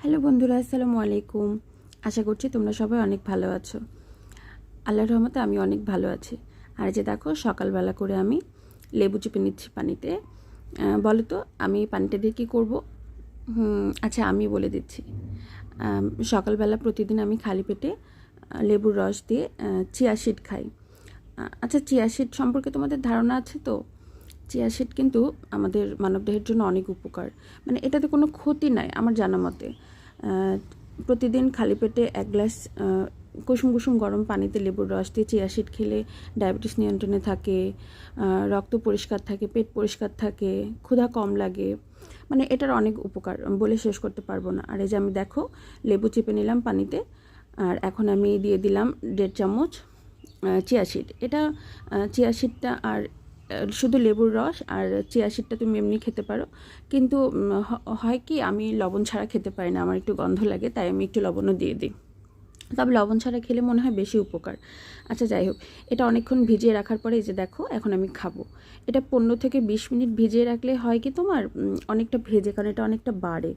Hello বন্ধুরা, আসসালামু আলাইকুম। আশা করছি তোমরা সবাই অনেক ভালো আছো। আল্লাহর রহমতে আমি অনেক ভালো আছি। আর যে দেখো, সকালবেলা করে আমি লেবু চিপে নিচ্ছি পানিতে। বলো তো আমি পানিটা দিয়ে কী করব? আচ্ছা আমি বলে দিচ্ছি। সকালবেলা প্রতিদিন আমি খালি পেটে লেবুর রস দিয়ে চিয়া সিড খাই। আচ্ছা চিয়া সিড সম্পর্কে তোমাদের ধারণা আছে তো? চিয়া সিড কিন্তু আমাদের মানবদেহের জন্য অনেক উপকার। মানে এটাতে কোনো ক্ষতি নাই, আমার জানা মতে। প্রতিদিন খালি পেটে এক গ্লাস কুসুম কুসুম গরম পানিতে লেবুর রস দিয়ে চিয়া সিড খেলে ডায়াবেটিস নিয়ন্ত্রণে থাকে রক্ত পরিষ্কার থাকে, পেট পরিষ্কার থাকে, ক্ষুধা কম লাগে। মানে এটার অনেক উপকার বলে শেষ করতে পারব না। আর এই যে আমি দেখো, লেবু চেপে নিলাম পানিতে, আর এখন আমি দিয়ে দিলাম দেড় চামচ চিয়া সিড। এটা চিয়া সিডটা আর শুধু লেবুর রস আর চিয়া সিডটা তুমি এমনি খেতে পারো। কিন্তু হয় কি আমি লবণ ছাড়া খেতে পারি না, আমার একটু গন্ধ লাগে, তাই আমি একটু লবণও দিয়ে দিই। তবে লবণ ছাড়া খেলে মনে হয় বেশি উপকার। আচ্ছা যাই হোক, এটা অনেকক্ষণ ভিজিয়ে রাখার পরে যে দেখো, এখন আমি খাব। এটা পনেরো থেকে বিশ মিনিট ভিজিয়ে রাখলে হয় কি তোমার অনেকটা ভেজে, কারণ এটা অনেকটা বাড়ে।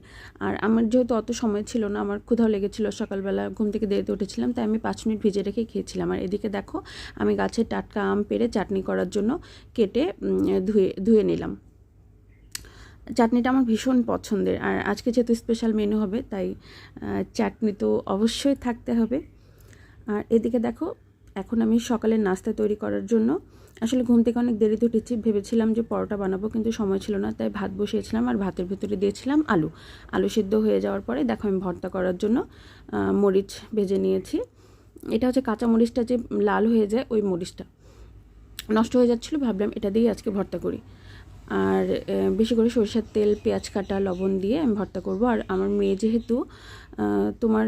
আর আমার যেহেতু অত সময় ছিল না, আমার ক্ষুধাও লেগেছিল, সকালবেলা ঘুম থেকে দেরিতে উঠেছিলাম, তাই আমি পাঁচ মিনিট ভিজে রেখে খেয়েছিলাম। আর এদিকে দেখো, আমি গাছের টাটকা আম পেড়ে চাটনি করার জন্য কেটে ধুয়ে ধুয়ে নিলাম। চাটনিটা আমার ভীষণ পছন্দের। আর আজকে যেহেতু স্পেশাল মেনু হবে, তাই চাটনি তো অবশ্যই থাকতে হবে। আর এদিকে দেখো, এখন আমি সকালের নাস্তা তৈরি করার জন্য, আসলে ঘুম থেকে অনেক দেরিতে উঠেছি, ভেবেছিলাম যে পরোটা বানাবো, কিন্তু সময় ছিল না, তাই ভাত বসিয়েছিলাম আর ভাতের ভিতরে দিয়েছিলাম আলু। আলু সিদ্ধ হয়ে যাওয়ার পরে দেখো আমি ভর্তা করার জন্য মরিচ ভেজে নিয়েছি। এটা হচ্ছে কাঁচা মরিচটা যে লাল হয়ে যায়, ওই মরিচটা। নষ্ট হয়ে যাচ্ছিল, ভাবলাম এটা দিয়েই আজকে ভর্তা করি। আর বেশি করে সরষের তেল, পেঁয়াজ কাটা, লবণ দিয়ে আমি ভর্তা করব। আর আমার মেয়ে যেহেতু তোমার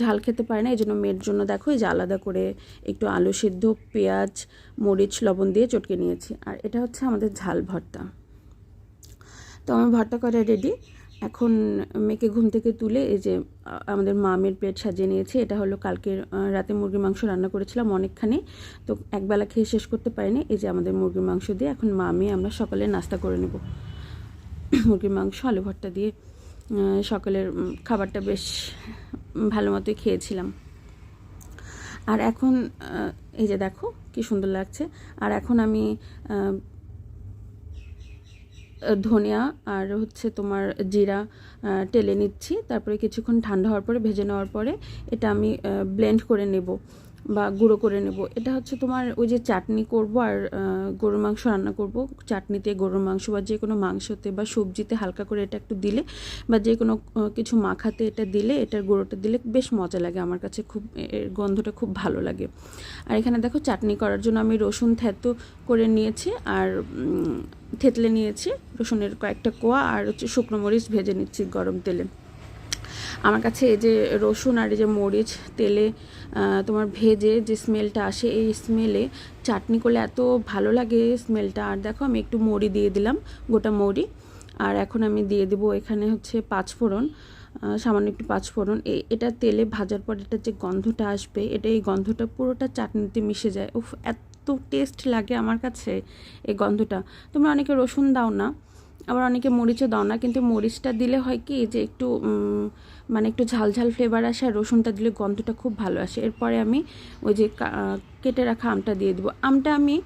ঝাল খেতে পারে না এই জন্য মেয়ের জন্য দেখো এই যে আলাদা করে একটু আলু সিদ্ধ, পেঁয়াজ, মরিচ, লবণ দিয়ে চটকে নিয়েছি। আর এটা হচ্ছে আমাদের ঝাল ভর্তা। তো আমার ভর্তা করা রেডি এখন মেয়েকে ঘুম থেকে তুলে এই যে আমাদের মামের প্লেট সাজিয়ে নিয়েছি। এটা হলো কালকের রাতে মুরগির মাংস রান্না করেছিলাম অনেকখানি। তো একবেলা খেয়ে শেষ করতে পারিনি। এই যে আমাদের মুরগির মাংস দিয়ে এখন মা মেয়ে আমরা সকালে নাস্তা করে নেব। মুরগির মাংস, আলু ভর্তা দিয়ে সকালের খাবারটা বেশ ভালো মতোই খেয়েছিলাম। আর এখন এই যে দেখো, কি সুন্দর লাগছে। আর এখন আমি ধনিয়া আর হচ্ছে তোমার জিরা টেলে নিচ্ছি। তারপরে কিছুক্ষণ ঠান্ডা হওয়ার পরে, ভেজে নেওয়ার পরে, এটা আমি ব্লেন্ড করে নেব। বা গুঁড়ো করে নেব। এটা হচ্ছে তোমার ওই যে চাটনি করব আর গরুর মাংস রান্না করব। চাটনিতে, গরুর মাংস বা যে কোনো মাংসতে বা সবজিতে হালকা করে এটা একটু দিলে বা যে কোনো কিছু মাখাতে এটা দিলে এটার গুঁড়োটা দিলে বেশ মজা লাগে আমার কাছে খুব, এর গন্ধটা খুব ভালো লাগে। আর এখানে দেখো চাটনি করার জন্য আমি রসুন থেতো করে নিয়েছি আর থেতলে নিয়েছি রসুনের কয়েকটা কোয়া আর হচ্ছে শুকনো মরিচ ভেজে নিচ্ছি গরম তেলে। আমার কাছে এই যে রসুন আর এই যে মরিচ তেলে তোমার ভেজে যে স্মেলটা আসে, এই স্মেলে চাটনি করলে এত ভালো লাগে স্মেলটা। আর দেখো, আমি একটু মৌরি দিয়ে দিলাম, গোটা মৌরি। আর এখন আমি দিয়ে দেবো এখানে হচ্ছে পাঁচ ফোড়ন সামান্য একটু পাঁচ ফোড়ন এ- এটা তেলে ভাজার পর এটা যে গন্ধটা আসবে, এটা, এই গন্ধটা পুরোটা চাটনিতে মিশে যায়। উফ, এত টেস্ট লাগে আমার কাছে এই গন্ধটা। তোমরা অনেকে রসুন দাও না, আবার অনেকে মরিচও দাও না, কিন্তু মরিচটা দিলে হয় কি যে একটু মানে একটু ঝাল ঝাল ফ্লেভার আসে আর রসুনটা দিলে গন্ধটা খুব ভালো আসে। এরপরে আমি ওই যে কেটে রাখা আমটা দিয়ে দেবো। আমটা আমি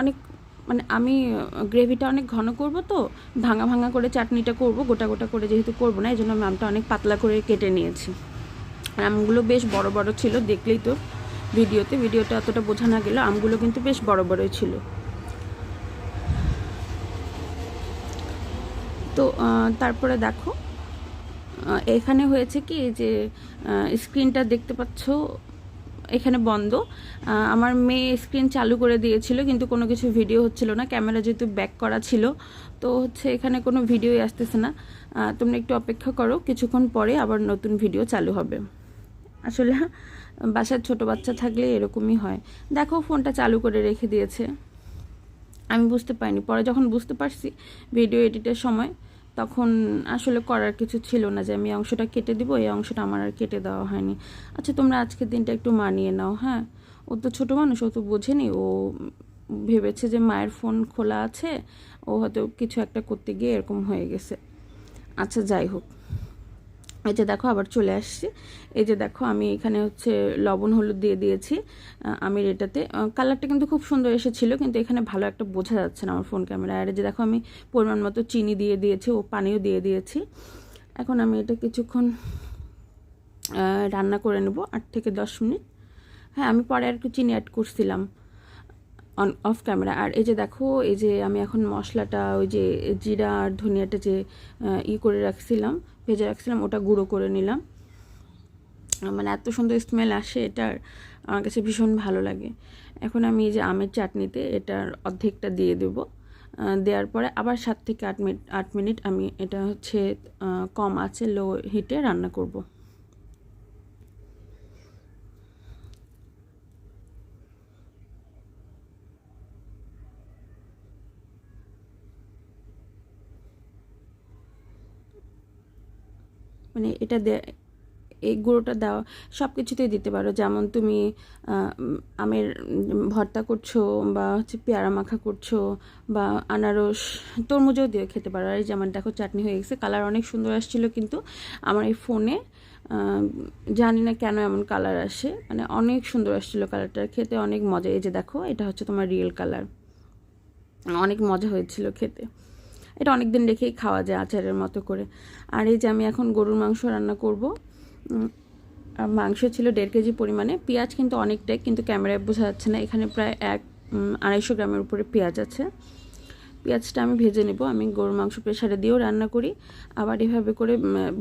অনেক মানে আমি গ্রেভিটা অনেক ঘন করব তো, ভাঙা ভাঙা করে চাটনিটা করব, গোটা গোটা করে যেহেতু করব না এই জন্য আমি আমটা অনেক পাতলা করে কেটে নিয়েছি। আর আমগুলো বেশ বড় বড় ছিল, দেখলেই তো ভিডিওতে। ভিডিওটা অতটা বোঝা না গেল আমগুলো কিন্তু বেশ বড় বড়ই ছিল। তো তারপরে দেখো এখানে হয়েছে কি যে স্ক্রিনটা দেখতে পাচ্ছ, এখানে বন্ধ। আমার মেয়ে স্ক্রিন চালু করে দিয়েছিল, কিন্তু কোনো কিছু ভিডিও হচ্ছিল না। ক্যামেরা যেহেতু ব্যাক করা ছিল, তো হচ্ছে এখানে কোনো ভিডিওই আসতেছে না। তোমরা একটু অপেক্ষা করো, কিছুক্ষণ পরে আবার নতুন ভিডিও চালু হবে। আসলে বাসার ছোট বাচ্চা থাকলে এরকমই হয়। দেখো, ফোনটা চালু করে রেখে দিয়েছে। আমি বুঝতে পারিনি। পরে যখন বুঝতে পারছি, ভিডিও এডিটের সময় তখন আসলে করার কিছু ছিল না যে আমি অংশটা কেটে দিব, এই অংশটা আমার আর কেটে দেওয়া হয়নি। আচ্ছা তোমরা আজকের দিনটা একটু মানিয়ে নাও হ্যাঁ? ও তো ছোটো মানুষ, ও তো বোঝেনি। ও ভেবেছে যে মায়ের ফোন খোলা আছে, ও হয়তো কিছু একটা করতে গিয়ে এরকম হয়ে গেছে। আচ্ছা যাই হোক। এই যে দেখো, আবার চলে আসছি। এই যে দেখো, আমি এখানে হচ্ছে লবণ, হলুদ দিয়ে দিয়েছি আমি এটাতে। কালারটা কিন্তু খুব সুন্দর এসেছিল, কিন্তু এখানে ভালো একটা বোঝা যাচ্ছে না আমার ফোন ক্যামেরা আর এই যে দেখো, আমি পরিমাণ মতো চিনি দিয়ে দিয়েছি ও পানিও দিয়ে দিয়েছি। এখন আমি এটা কিছুক্ষণ রান্না করে নেব, আট থেকে দশ মিনিট। হ্যাঁ আমি পরে আর একটু চিনি অ্যাড করছিলাম অন অফ ক্যামেরা আর এই যে দেখো, এই যে আমি এখন মশলাটা, ওই যে জিরা আর ধনিয়াটা যে ই করে রাখছিলাম ভেজে রাখছিলাম, ওটা গুঁড়ো করে নিলাম। মানে এত সুন্দর স্মেল আসে, এটার আমার কাছে ভীষণ ভালো লাগে। এখন আমি এই যে আমের চাটনিতে এটার অর্ধেকটা দিয়ে দেব। দেওয়ার পরে আবার সাত থেকে আট মিনিট আট মিনিট আমি এটা হচ্ছে কম আছে লো হিটে রান্না করব। মানে এটা এই গুঁড়োটা দেওয়া সব কিছুতেই দিতে পারো। যেমন তুমি আমের ভর্তা করছ বা হচ্ছে পেয়ারা মাখা করছ বা আনারস, তরমুজও দিয়ে খেতে পারো। আর এই যে আমার দেখো চাটনি হয়ে গেছে, কালার অনেক সুন্দর আসছিল কিন্তু আমার এই ফোনে জানি না কেন এমন কালার আসে। মানে অনেক সুন্দর আসছিল কালারটা, খেতে অনেক মজা। এই যে দেখো, এটা হচ্ছে তোমার রিয়েল কালার। অনেক মজা হয়েছিল খেতে। এটা অনেক দিন রেখেই খাওয়া যায় আচারের মতো করে। আর এই যে আমি এখন গরুর মাংস রান্না করব মাংস ছিল দেড় কেজি পরিমাণে। পেঁয়াজ কিন্তু অনেকটাই, কিন্তু ক্যামেরায় বোঝা যাচ্ছে না, এখানে প্রায় এক আড়াইশো গ্রামের উপরে পেঁয়াজ আছে। পেঁয়াজটা আমি ভেজে নেব, আমি গরুর মাংস প্রেশারে দিয়েও রান্না করি, আবার এভাবে করে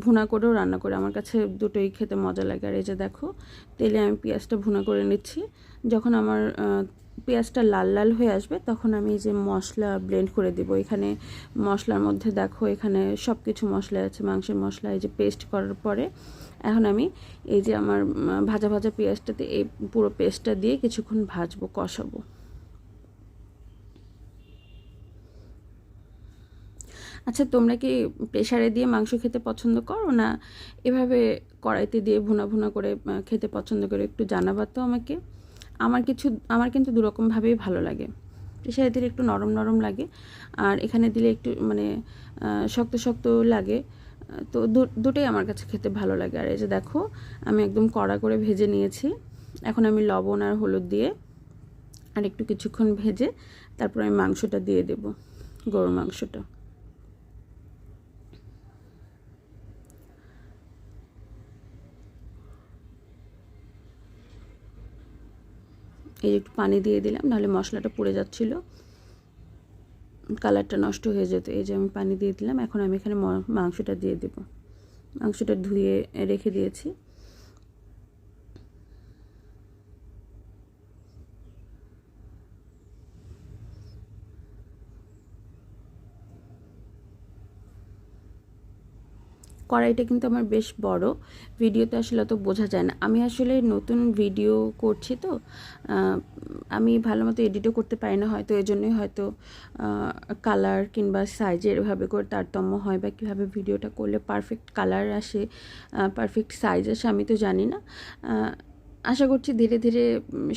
ভুনা করেও রান্না করি। আমার কাছে দুটোই খেতে মজা লাগে। আর এই যে দেখো, তেলে আমি পেঁয়াজটা ভুনা করে নিচ্ছি। যখন আমার পেঁয়াজটা লাল লাল হয়ে আসবে, তখন আমি এই যে মশলা ব্লেন্ড করে দেবো। এখানে মশলার মধ্যে দেখো, এখানে সব কিছু মশলা আছে, মাংসের মশলা, এই যে পেস্ট করার পরে এখন আমি এই যে আমার ভাজা ভাজা পেঁয়াজটাতে এই পুরো পেস্টটা দিয়ে কিছুক্ষণ ভাজবো, কষাবো। আচ্ছা তোমরা কি প্রেশারে দিয়ে মাংস খেতে পছন্দ করো না এভাবে কড়াইতে দিয়ে ভুনা ভুনা করে খেতে পছন্দ করো একটু জানাবা তো আমাকে। আমার কিছু, আমার কিন্তু দুরকমভাবেই ভালো লাগে। প্রেসারে দিলে একটু নরম নরম লাগে, আর এখানে দিলে একটু মানে শক্ত শক্ত লাগে। তো দুটোই আমার কাছে খেতে ভালো লাগে। আর এই যে দেখো, আমি একদম কড়া করে ভেজে নিয়েছি। এখন আমি লবণ আর হলুদ দিয়ে আর একটু কিছুক্ষণ ভেজে তারপর আমি মাংসটা দিয়ে দেব, গরুর মাংসটা। এই একটু পানি দিয়ে দিলাম, নাহলে মশলাটা পুড়ে যাচ্ছিল। কালারটা নষ্ট হয়ে যেত, এই যে আমি পানি দিয়ে দিলাম, এখন আমি এখানে মাংসটা দিয়ে দেব। মাংসটা ধুয়ে রেখে দিয়েছি। কড়াইটা কিন্তু আমার বেশ বড়। ভিডিওতে আসলে অত বোঝা যায় না। আমি আসলে নতুন ভিডিও করছি তো আমি ভালো মতো এডিটও করতে পারি না, হয়তো এই জন্যই হয়তো কালার কিংবা সাইজের এভাবে করে তারতম্য হয় বা কীভাবে ভিডিওটা করলে পারফেক্ট কালার আসে পারফেক্ট সাইজ আসে আমি তো জানি না। আশা করছি ধীরে ধীরে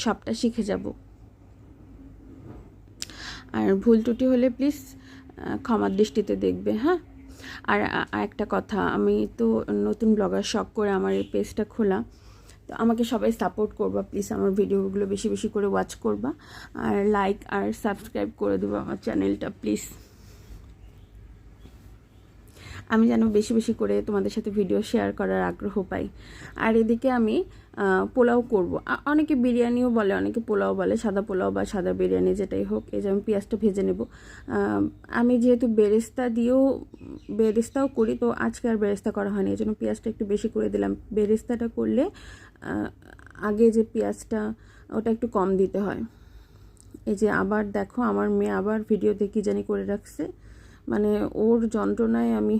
সবটা শিখে যাব। আর ভুল ত্রুটি হলে প্লিজ ক্ষমার দৃষ্টিতে দেখবে হ্যাঁ? আর একটা কথা, আমি তো নতুন ব্লগার, শখ করে আমার এই পেজটা খোলা। তো আমাকে সবাই সাপোর্ট করবা প্লিজ আমার ভিডিওগুলো বেশি বেশি করে ওয়াচ করবা। আর লাইক আর সাবস্ক্রাইব করে দেবো আমার চ্যানেলটা প্লিজ আমি যেন বেশি বেশি করে তোমাদের সাথে ভিডিও শেয়ার করার আগ্রহ পাই। আর এদিকে আমি পোলাও করব। অনেকে বিরিয়ানিও বলে, অনেকে পোলাও বলে, সাদা পোলাও বা সাদা বিরিয়ানি যেটাই হোক, এই যে আমি পেঁয়াজটা ভেজে নেব। আমি যেহেতু বেরেস্তা দিয়েও, বেরেস্তাও করি, তো আজকে আর বেরেস্তা করা হয়নি এই জন্য পেঁয়াজটা একটু বেশি করে দিলাম। বেরেস্তাটা করলে আগে যে পেঁয়াজটা, ওটা একটু কম দিতে হয়। এই যে আবার দেখো, আমার মেয়ে আবার ভিডিওতে কী জানি করে রাখছে। মানে ওর যন্ত্রণায় আমি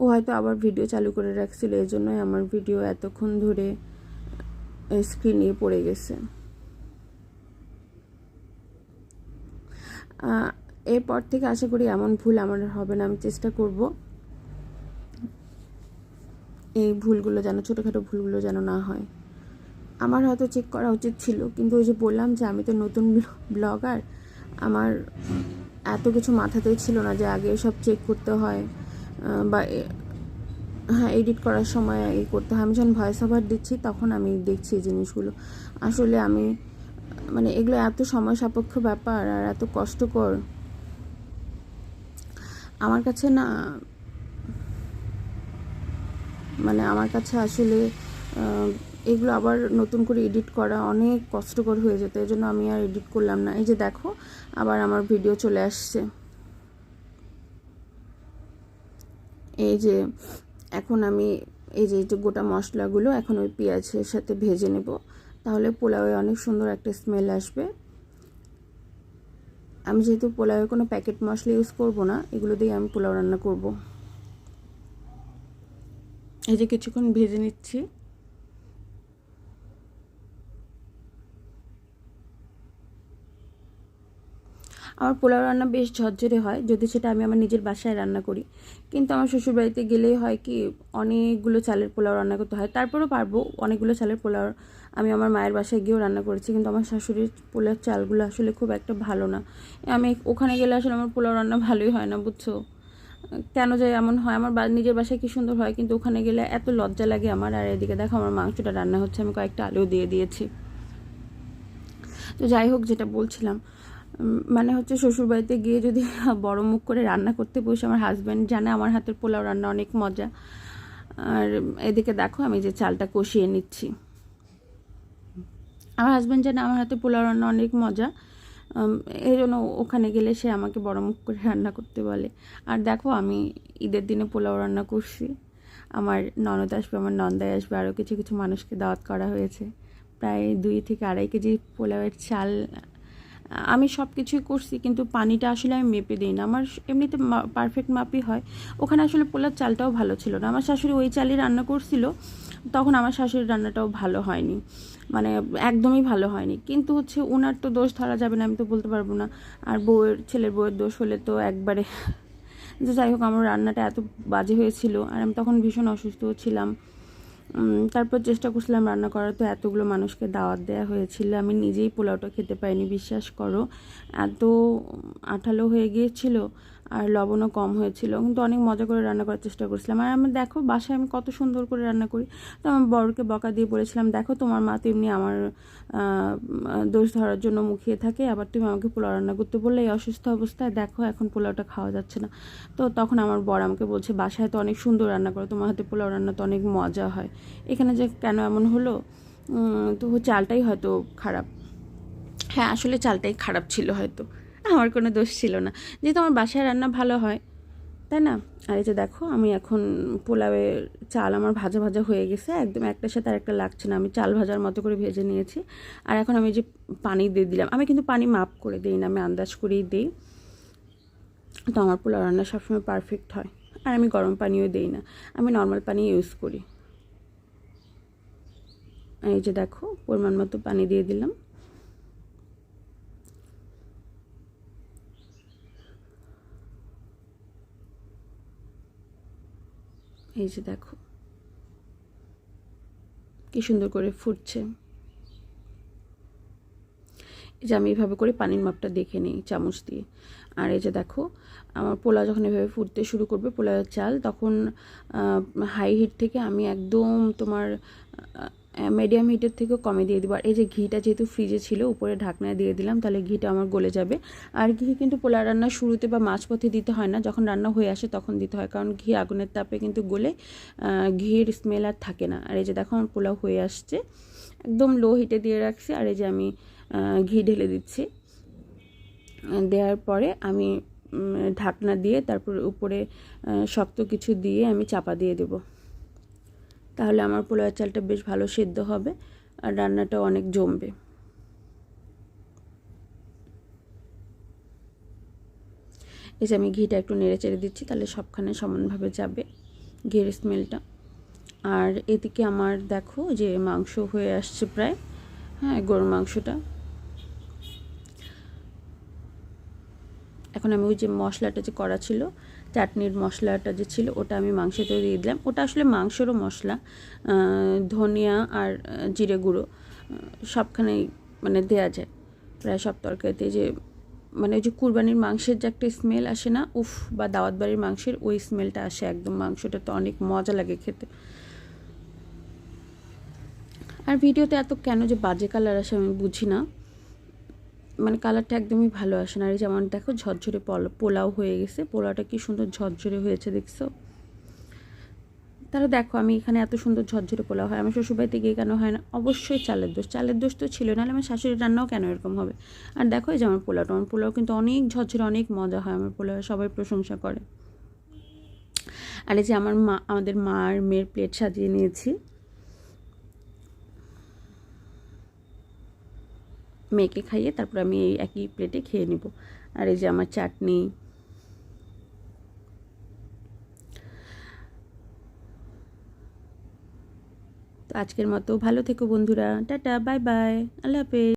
ও হয়তো আবার ভিডিও চালু করে রাখছিল এই জন্যই আমার ভিডিও এতক্ষণ ধরে স্ক্রিনে পড়ে গেছে। এরপর থেকে আশা করি এমন ভুল আমার হবে না, আমি চেষ্টা করব। এই ভুলগুলো যেন, ছোটোখাটো ভুলগুলো যেন না হয়। আমার হয়তো চেক করা উচিত ছিল, কিন্তু ওই যে বললাম যে আমি তো নতুন ব্লগার আমার এত কিছু মাথাতেই ছিল না যে আগে সব চেক করতে হয় বা হ্যাঁ এডিট করার সময় এই করতে হয়। আমি যখন ভয়েস ওভার দিচ্ছি, তখন আমি দেখছি জিনিসগুলো। আসলে আমি মানে এগুলো এত সময় সাপেক্ষ ব্যাপার আর এত কষ্টকর। আমার কাছে না মানে আমার কাছে আসলে এগুলো আবার নতুন করে এডিট করা অনেক কষ্টকর হয়ে যেত এই জন্য আমি আর এডিট করলাম না। এই যে দেখো, আবার আমার ভিডিও চলে আসছে। এই যে, এখন আমি এই যে যে গোটা মশলাগুলো এখন ওই পেঁয়াজের সাথে ভেজে নেব। তাহলে পোলাওয়ে অনেক সুন্দর একটা স্মেল আসবে। আমি যেহেতু পোলাওয়ে কোনো প্যাকেট মশলা ইউজ করব না, এগুলো দিয়ে আমি পোলাও রান্না করব। এই যে কিছুক্ষণ ভেজে নিচ্ছি। আমার পোলাও রান্না বেশ ঝরঝরে হয়, যদি সেটা আমি আমার নিজের বাসায় রান্না করি। কিন্তু আমার শ্বশুরবাড়িতে গেলেই হয় কি, অনেকগুলো চালের পোলাও রান্না করতে হয়। তারপরেও পারব, অনেকগুলো চালের পোলাও আমি আমার মায়ের বাসায় গিয়েও রান্না করেছি, কিন্তু আমার শাশুড়ির পোলার চালগুলো আসলে খুব একটা ভালো না। আমি ওখানে গেলে আসলে আমার পোলাও রান্না ভালোই হয় না, বুঝছ? কেন যে এমন হয়, আমার নিজের বাসায় কি সুন্দর হয়, কিন্তু ওখানে গেলে এত লজ্জা লাগে আমার। আর এদিকে দেখো, আমার মাংসটা রান্না হচ্ছে, আমি কয়েকটা আলু দিয়ে দিয়েছি। তো যাই হোক, যেটা বলছিলাম মানে হচ্ছে শ্বশুরবাড়িতে গিয়ে যদি বড় মুখ করে রান্না করতে বসে, আমার হাজব্যান্ড জানে আমার হাতের পোলাও রান্না অনেক মজা। আর এদিকে দেখো আমি যে চালটা কষিয়ে নিচ্ছি। আমার হাজব্যান্ড জানে আমার হাতে পোলাও রান্না অনেক মজা। এই জন্য ওখানে গেলে সে আমাকে বড় মুখ করে রান্না করতে বলে। আর দেখো আমি ঈদের দিনে পোলাও রান্না করছি। আমার ননদ আসবে, আমার নন্দায় আসবে আরও কিছু কিছু মানুষকে দাওয়াত করা হয়েছে। প্রায় দুই থেকে আড়াই কেজি পোলাওয়ের চাল আমি সব কিছুই করছি, কিন্তু পানিটা আসলে আমি মেপে দিই না। আমার এমনিতে পারফেক্ট মাপই হয়। ওখানে আসলে পোলার চালটাও ভালো ছিল না। আমার শাশুড়ি ওই চালই রান্না করছিল, তখন আমার শাশুড়ির রান্নাটাও ভালো হয়নি। মানে একদমই ভালো হয়নি। কিন্তু হচ্ছে ওনার তো দোষ ধরা যাবে না, আমি তো বলতে পারব না। আর বউয়ের, ছেলের বউয়ের দোষ হলে তো একবারে যে যাই হোক, আমার রান্নাটা এত বাজে হয়েছিল। আর আমি তখন ভীষণ অসুস্থ ছিলাম। তারপর চেষ্টা করছিলাম রান্না করার, তো এতগুলো মানুষকে দাওয়াত দেওয়া হয়েছিল। আমি নিজেই পোলাওটা খেতে পাইনি বিশ্বাস করো। এত আঠালো হয়ে গিয়েছিল আর লবণও কম হয়েছিল। কিন্তু অনেক মজা করে রান্না করার চেষ্টা করছিলাম। আর আমি দেখো, বাসায় আমি কত সুন্দর করে রান্না করি। তো আমার বড়কে বকা দিয়ে বলেছিলাম, দেখো, তোমার মা তেমনি আমার দোষ ধরার জন্য মুখিয়ে থাকে। আবার তুমি আমাকে পোলাও রান্না করতে বললে এই অসুস্থ অবস্থায় দেখো, এখন পোলাওটা খাওয়া যাচ্ছে না। তো তখন আমার বর আমাকে বলছে, বাসায় তো অনেক সুন্দর রান্না করো। তোমার হাতে পোলাও রান্না তো অনেক মজা হয়। এখানে যে কেন এমন হলো? তো চালটাই হয়তো খারাপ। হ্যাঁ আসলে চালটাই খারাপ ছিল হয়তো। আমার কোনো দোষ ছিল না। যেহেতু আমার বাসায় রান্না ভালো হয়, তাই না? আর এই যে দেখো, আমি এখন পোলাওয়ের চাল আমার ভাজা ভাজা হয়ে গেছে, একদম একটার সাথে আর একটা লাগছে না। আমি চাল ভাজার মতো করে ভেজে নিয়েছি। আর এখন আমি যে পানি দিয়ে দিলাম, আমি কিন্তু পানি মাপ করে দিই না, আমি আন্দাজ করেই দিই। তো আমার পোলাও রান্না সবসময় পারফেক্ট হয়, আর আমি গরম পানিও দিই না, আমি নর্মাল পানি ইউজ করি। এই যে দেখো, পরিমাণ মতো পানি দিয়ে দিলাম। এই যে দেখো। কি সুন্দর করে ফুটছে। এই যে আমি এভাবে করে পানির মাপটা দেখে নিই চামচ দিয়ে। আর এই যে দেখো, আমার পোলা যখন এভাবে ফুটতে শুরু করবে পোলাওয়ের চাল, তখন হাই হিট থেকে আমি একদম তোমার মিডিয়াম হিটের থেকেও কমে দিয়ে দিব। আর এই যে ঘিটা যেহেতু ফ্রিজে ছিল, উপরে ঢাকনায় দিয়ে দিলাম, তাহলে ঘিটা আমার গলে যাবে। আর ঘি কিন্তু পোলা রান্নার শুরুতে বা মাঝপথে দিতে হয় না, যখন রান্না হয়ে আসে তখন দিতে হয়, কারণ ঘি আগুনের তাপে কিন্তু গলে ঘির স্মেল আর থাকে না। আর এই যে দেখো আমার পোলাও হয়ে আসছে, একদম লো হিটে দিয়ে রাখছি, আর এই যে আমি ঘি ঢেলে দিচ্ছি। দেওয়ার পরে আমি ঢাকনা দিয়ে তারপর উপরে শক্ত কিছু দিয়ে আমি চাপা দিয়ে দেব। তাহলে আমার পোলাওয়ের চালটা বেশ ভালো সেদ্ধ হবে আর রান্নাটা অনেক জমবে। যে আমি ঘিটা একটু নেড়ে চেড়ে দিচ্ছি, তাহলে সবখানে সমানভাবে যাবে ঘির স্মেলটা। আর এদিকে আমার দেখো যে মাংস হয়ে আসছে প্রায়। হ্যাঁ গরুর মাংসটা। এখন আমি ওই যে মশলাটা যে করা ছিল চাটনির মশলাটা যে ছিল, ওটা আমি মাংসতে দিয়ে দিলাম। ওটা আসলে মাংসেরও মশলা ধনিয়া আর জিরে গুঁড়ো সবখানেই মানে দেয়া যায়। প্রায় সব তরকারিতে যে মানে ওই যে কুরবানির মাংসের যে একটা স্মেল আসে না, উফ, বা দাওয়াত বাড়ির মাংসের, ওই স্মেলটা আসে একদম। মাংসটা তো অনেক মজা লাগে খেতে। আর ভিডিওতে এত কেন যে বাজে কালার আসে আমি বুঝি না। মানে কালারটা একদমই ভালো আসে না। আর যেমন দেখো ঝরঝরে পোলাও হয়ে গেছে। পোলাওটা কি সুন্দর ঝরঝরে হয়েছে দেখছ? তাহলে দেখো আমি এখানে এত সুন্দর ঝরঝরে পোলাও হয়। আমার শ্বশুরবাড়িতে গিয়ে কেন হয় না? অবশ্যই চালের দোষ। চালের দোষ তো ছিল, নাহলে আমার শাশুড়ির রান্নাও কেন এরকম হবে? আর দেখো এই যে আমার পোলাওটা, আমার পোলাও কিন্তু অনেক ঝরঝরে, অনেক মজা হয়। আমার পোলাও সবাই প্রশংসা করে। আর এই যে আমার মা, আমাদের মার মেয়ের প্লেট সাজিয়ে নিয়েছি। মেয়েকে খাইয়ে তারপর আমি এই একই প্লেটে খেয়ে নিব। আর এই যে আমার চাটনি। তো আজকের মতো ভালো থেকো বন্ধুরা। Tata, bye bye. আল্লাহ হাফেজ।